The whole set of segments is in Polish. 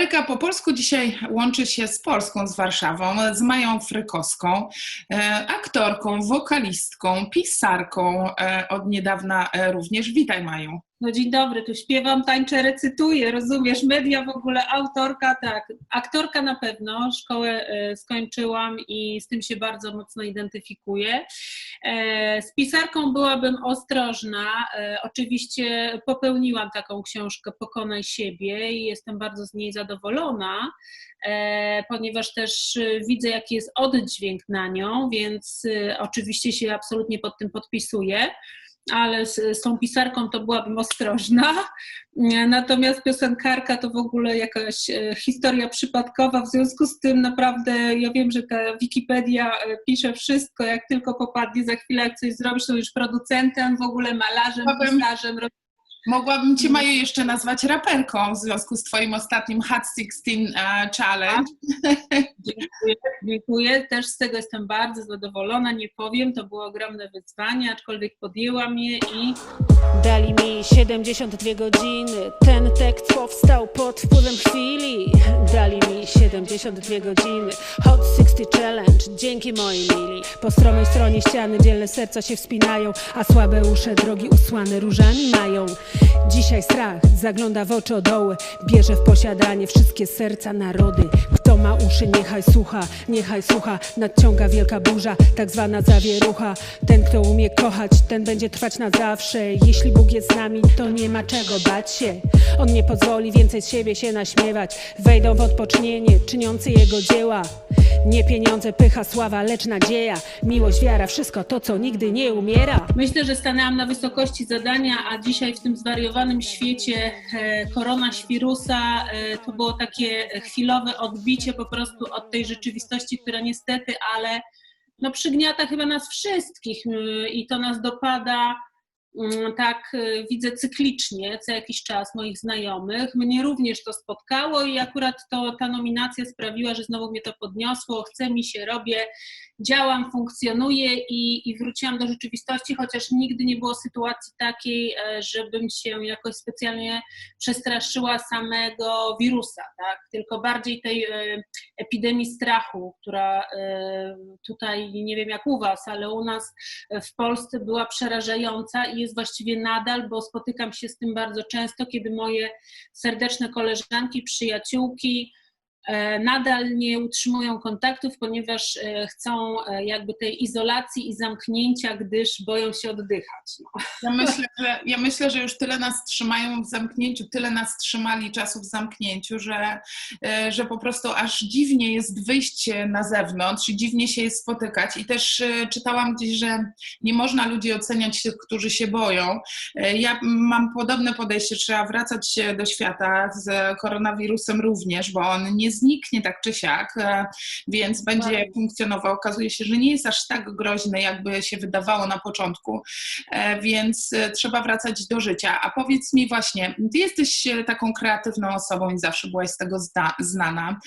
Ameryka po polsku dzisiaj łączy się z Polską, z Warszawą, z Mają Frykowską, e, aktorką, wokalistką, pisarką e, od niedawna e, również. Witaj Maju. No dzień dobry, tu śpiewam, tańczę, recytuję, rozumiesz, media w ogóle, autorka, tak, aktorka na pewno, szkołę e, skończyłam i z tym się bardzo mocno identyfikuję. E, z pisarką byłabym ostrożna, e, oczywiście popełniłam taką książkę Pokonaj siebie i jestem bardzo z niej zadowolona, ponieważ też widzę, jaki jest oddźwięk na nią, więc oczywiście się absolutnie pod tym podpisuję ale z, z tą pisarką to byłabym ostrożna. Natomiast piosenkarka to w ogóle jakaś e, historia przypadkowa, w związku z tym naprawdę ja wiem, że ta Wikipedia e, pisze wszystko, jak tylko popadnie, za chwilę jak coś zrobisz, to już producentem, w ogóle malarzem, pisarzem, Mogłabym Cię, Maju, jeszcze nazwać raperką w związku z Twoim ostatnim Hot 16 e, Challenge. Dziękuję, dziękuję. Też z tego jestem bardzo zadowolona. Nie powiem, to było ogromne wyzwanie, aczkolwiek podjęłam je i... Dali mi 72 godziny. Ten tekst powstał pod wpływem chwili. Dali mi 72 godziny. Hot 60 Challenge, dzięki moi mili. Po stromej stronie ściany dzielne serca się wspinają, a słabe usze drogi usłane różami mają. Dzisiaj strach zagląda w oczy doły, bierze w posiadanie wszystkie serca narody. Ma uszy, niechaj słucha, niechaj słucha. Nadciąga wielka burza, tak zwana zawierucha. Ten, kto umie kochać, ten będzie trwać na zawsze. Jeśli Bóg jest z nami, to nie ma czego bać się. On nie pozwoli więcej z siebie się naśmiewać. Wejdą w odpocznienie, czyniący jego dzieła. Nie pieniądze, pycha, sława, lecz nadzieja. Miłość, wiara, wszystko to, co nigdy nie umiera. Myślę, że stanęłam na wysokości zadania, a dzisiaj w tym zwariowanym świecie e, koronawirusa e, to było takie chwilowe odbicie po prostu od tej rzeczywistości, która niestety, ale no przygniata chyba nas wszystkich i to nas dopada Mm, tak y, widzę cyklicznie co jakiś czas moich znajomych. Mnie również to spotkało i akurat to, ta nominacja sprawiła, że znowu mnie to podniosło. Chce mi się, robię działam, funkcjonuję i, i wróciłam do rzeczywistości, chociaż nigdy nie było sytuacji takiej, e, żebym się jakoś specjalnie przestraszyła samego wirusa, tak? tylko bardziej tej e, epidemii strachu, która e, tutaj, nie wiem jak u Was, ale u nas w Polsce była przerażająca i jest właściwie nadal, bo spotykam się z tym bardzo często, kiedy moje serdeczne koleżanki, przyjaciółki, nadal nie utrzymują kontaktów, ponieważ e, chcą e, jakby tej izolacji i zamknięcia, gdyż boją się oddychać. No. Ja, myślę, że, ja myślę, że już tyle nas trzymają w zamknięciu, tyle nas trzymali czasu w zamknięciu, że, że po prostu aż dziwnie jest wyjść na zewnątrz i dziwnie się jest spotykać. I też czytałam gdzieś, że nie można ludzi oceniać którzy się boją. Ja mam podobne podejście, trzeba wracać do świata z koronawirusem również, bo on nie zniknie tak czy siak, e, więc będzie funkcjonował. Okazuje się, że nie jest aż tak groźny, jakby się wydawało na początku, e, więc e, trzeba wracać do życia. A powiedz mi właśnie, ty jesteś taką kreatywną osobą i zawsze byłaś z tego znana.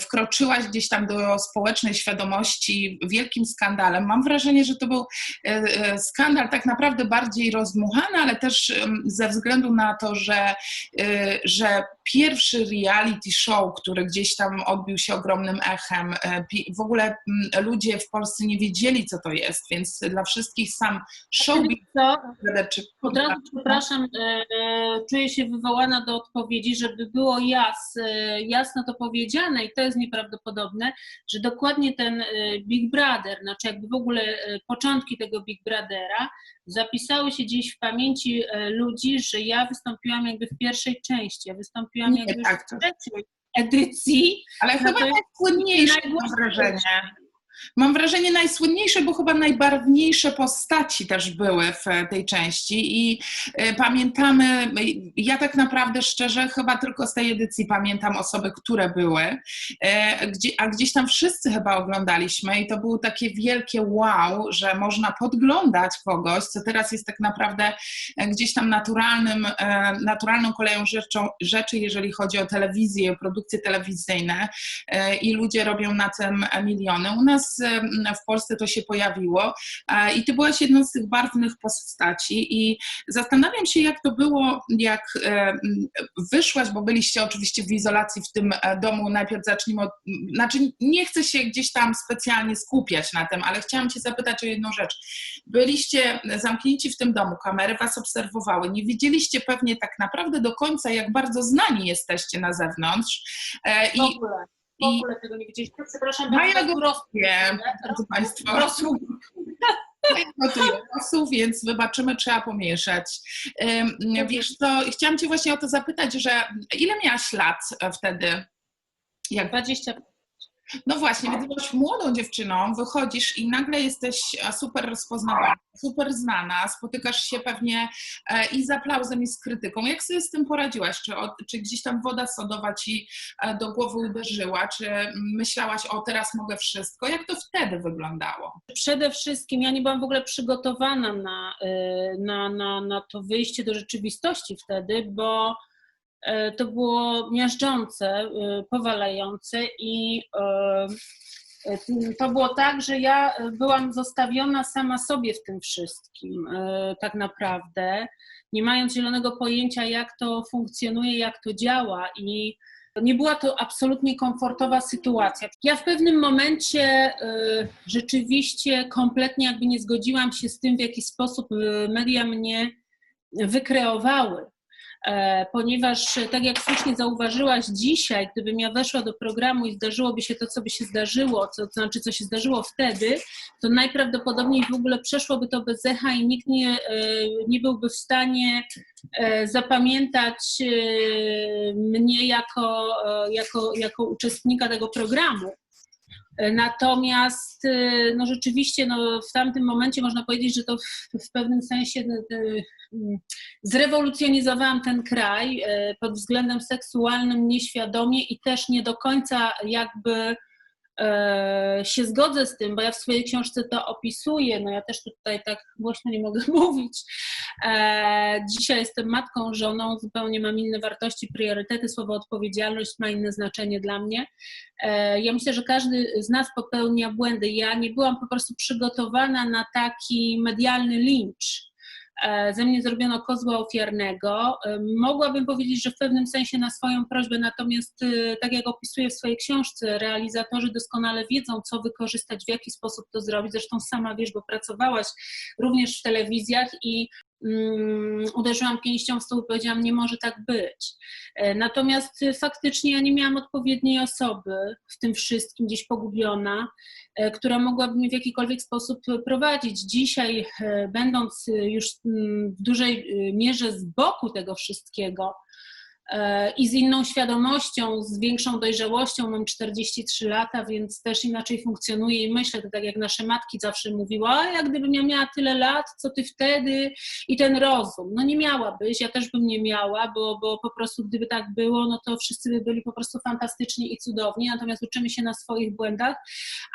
Wkroczyłaś gdzieś tam do społecznej świadomości wielkim skandalem. Mam wrażenie, że to był skandal tak naprawdę bardziej rozdmuchany, ale też ze względu na to, że, że pierwszy reality show, który gdzieś tam odbił się ogromnym echem. E, w ogóle ludzie w Polsce nie wiedzieli, co to jest, więc dla wszystkich sam show. Czy... Od razu przepraszam, e, e, czuję się wywołana do odpowiedzi, żeby było jas, jasno to powiedziane i to jest nieprawdopodobne, że dokładnie ten Big Brother, znaczy jakby w ogóle początki tego Big Brothera zapisały się gdzieś w pamięci ludzi, że ja wystąpiłam jakby w pierwszej części, ja wystąpiłam jakby nie, tak, w trzeciej edycji. Ale chyba najsłynniejsze mam wrażenie. Mam wrażenie najsłynniejsze, bo chyba najbarwniejsze postaci też były w tej części i y, pamiętamy, ja tak naprawdę szczerze chyba tylko z tej edycji pamiętam osoby, które były, a gdzieś tam wszyscy chyba oglądaliśmy i to było takie wielkie wow, że można podglądać kogoś, co teraz jest tak naprawdę gdzieś tam naturalnym, naturalną koleją rzeczą, rzeczy, jeżeli chodzi o telewizję, produkcje telewizyjne i ludzie robią na tym miliony. U nas nas w Polsce to się pojawiło i ty byłaś jedną z tych barwnych postaci i zastanawiam się, jak to było, jak wyszłaś, bo byliście oczywiście w izolacji w tym e, domu. Najpierw zacznijmy od, znaczy nie chcę się gdzieś tam specjalnie skupiać na tym, ale chciałam cię zapytać o jedną rzecz. Byliście zamknięci w tym domu, kamery was obserwowały, nie wiedzieliście pewnie tak naprawdę do końca, jak bardzo znani jesteście na zewnątrz. E, I, w ogóle. W ogóle tego nie widzieliście. Przepraszam, Maja go rozumie, drodzy Państwo. Gotuję rosół, więc wybaczymy, trzeba pomieszać. Wiesz co, chciałam Cię właśnie o to zapytać, że ile miałaś lat wtedy? Jak 20 no właśnie, więc byłaś młodą dziewczyną, wychodzisz i nagle jesteś e, super rozpoznawana, super znana, spotykasz się pewnie e, i z aplauzem, i z krytyką. Jak sobie z tym poradziłaś? Czy, czy gdzieś tam woda sodowa ci e, do głowy uderzyła? Czy myślałaś, o teraz mogę wszystko? Jak to wtedy wyglądało? Przede wszystkim ja nie byłam w ogóle przygotowana na, na, na, na to wyjście do rzeczywistości wtedy, bo to było miażdżące, e, powalające i e, to było tak, że ja byłam zostawiona sama sobie w tym wszystkim, tak naprawdę, nie mając zielonego pojęcia, jak to funkcjonuje, jak to działa i nie była to absolutnie komfortowa sytuacja. Ja w pewnym momencie rzeczywiście kompletnie jakby nie zgodziłam się z tym, w jaki sposób media mnie wykreowały. E, ponieważ tak jak słusznie zauważyłaś dzisiaj, gdybym ja weszła do programu i zdarzyłoby się to, co by się zdarzyło, co, to znaczy co się zdarzyło wtedy, to najprawdopodobniej w ogóle przeszłoby to bez echa i nikt nie, e, nie byłby w stanie e, zapamiętać mnie jako, jako, jako uczestnika tego programu. Natomiast no rzeczywiście no, w tamtym momencie można powiedzieć, że to w, w pewnym sensie zrewolucjonizowałam ten kraj pod względem seksualnym nieświadomie i też nie do końca jakby się zgodzę z tym, bo ja w swojej książce to opisuję, no ja też tutaj tak głośno nie mogę mówić. E, dzisiaj jestem matką, żoną, zupełnie mam inne wartości, priorytety, słowo odpowiedzialność ma inne znaczenie dla mnie. Ja myślę, że każdy z nas popełnia błędy. Ja nie byłam po prostu przygotowana na taki medialny lincz E, ze mnie zrobiono kozła ofiarnego. E, mogłabym powiedzieć, że w pewnym sensie na swoją prośbę, natomiast e, tak jak opisuję w swojej książce, realizatorzy doskonale wiedzą, co wykorzystać, w jaki sposób to zrobić. Zresztą sama wiesz, bo pracowałaś również w telewizjach i um, uderzyłam pięścią w stół i powiedziałam, nie może tak być. Natomiast faktycznie ja nie miałam odpowiedniej osoby w tym wszystkim, gdzieś pogubiona. E, która mogłaby mnie w jakikolwiek sposób prowadzić. Dzisiaj, e, będąc już mm, w dużej e, mierze z boku tego wszystkiego, i z inną świadomością, z większą dojrzałością. Mam 43 lata, więc też inaczej funkcjonuję i myślę, to tak jak nasze matki zawsze mówiły, a jak gdybym ja miała tyle lat, co ty wtedy i ten rozum. No nie miałabyś, ja też bym nie miała, bo, bo po prostu gdyby tak było, no to wszyscy by byli po prostu fantastyczni i cudowni, natomiast uczymy się na swoich błędach,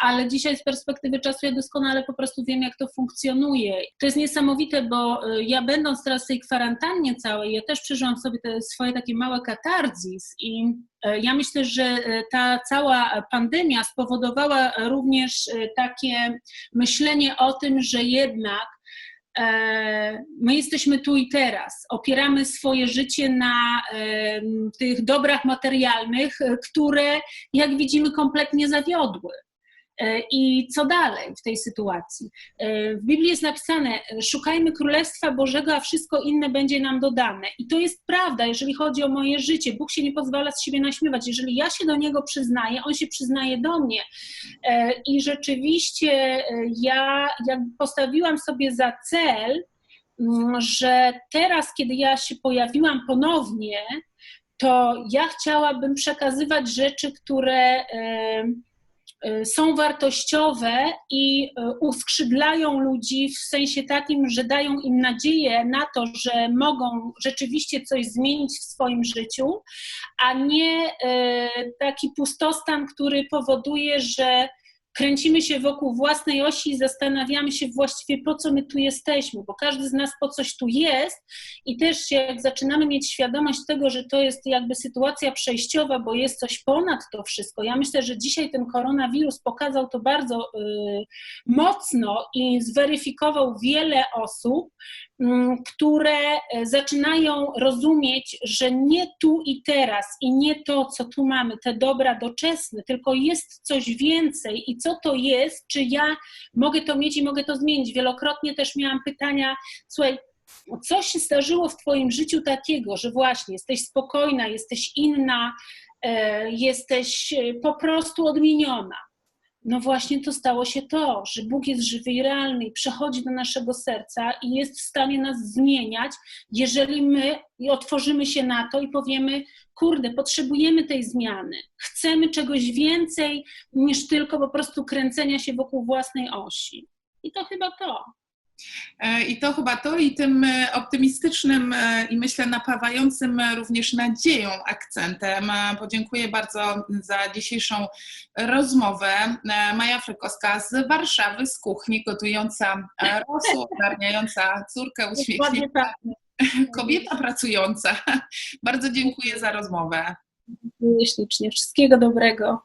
ale dzisiaj z perspektywy czasu ja doskonale po prostu wiem, jak to funkcjonuje. To jest niesamowite, bo y, ja będąc teraz w tej kwarantannie całej, ja też przeżyłam sobie te swoje takie małe katarzis i e, ja myślę, że e, ta cała pandemia spowodowała również e, takie myślenie o tym, że jednak my jesteśmy tu i teraz. Opieramy swoje życie na tych dobrach materialnych, które, jak widzimy, kompletnie zawiodły. E, I co dalej w tej sytuacji? E, w Biblii jest napisane: Szukajmy Królestwa Bożego, a wszystko inne będzie nam dodane. I to jest prawda, jeżeli chodzi o moje życie. Bóg się nie pozwala z siebie naśmiewać. Jeżeli ja się do Niego przyznaję, On się przyznaje do mnie. E, I rzeczywiście ja postawiłam sobie za cel, mm, że teraz, kiedy ja się pojawiłam ponownie, to ja chciałabym przekazywać rzeczy, które są wartościowe i y, uskrzydlają ludzi w sensie takim, że dają im nadzieję na to, że mogą rzeczywiście coś zmienić w swoim życiu, a nie y, taki pustostan, który powoduje, że kręcimy się wokół własnej osi i zastanawiamy się właściwie, po co my tu jesteśmy, bo każdy z nas po coś tu jest i też jak zaczynamy mieć świadomość tego, że to jest jakby sytuacja przejściowa, bo jest coś ponad to wszystko. Ja myślę, że dzisiaj ten koronawirus pokazał to bardzo y, mocno i zweryfikował wiele osób, które e, zaczynają rozumieć, że nie tu i teraz i nie to, co tu mamy, te dobra doczesne, tylko jest coś więcej i co to jest, czy ja mogę to mieć i mogę to zmienić. Wielokrotnie też miałam pytania, słuchaj, co się zdarzyło w Twoim życiu takiego, że właśnie jesteś spokojna, jesteś inna, e, jesteś e, po prostu odmieniona. No właśnie to stało się to, że Bóg jest żywy i realny i przechodzi do naszego serca i jest w stanie nas zmieniać, jeżeli my otworzymy się na to i powiemy, kurde, potrzebujemy tej zmiany, chcemy czegoś więcej niż tylko po prostu kręcenia się wokół własnej osi. I to chyba to. E, I to chyba to i tym e, optymistycznym e, i myślę napawającym również nadzieją akcentem podziękuję bardzo za dzisiejszą rozmowę. Maja Frykowska z Warszawy, z kuchni, gotująca rosół, ogarniająca córkę uśmiechniętą, tak. kobieta pracująca. Bardzo dziękuję za rozmowę. Dziękuję ślicznie. Wszystkiego dobrego.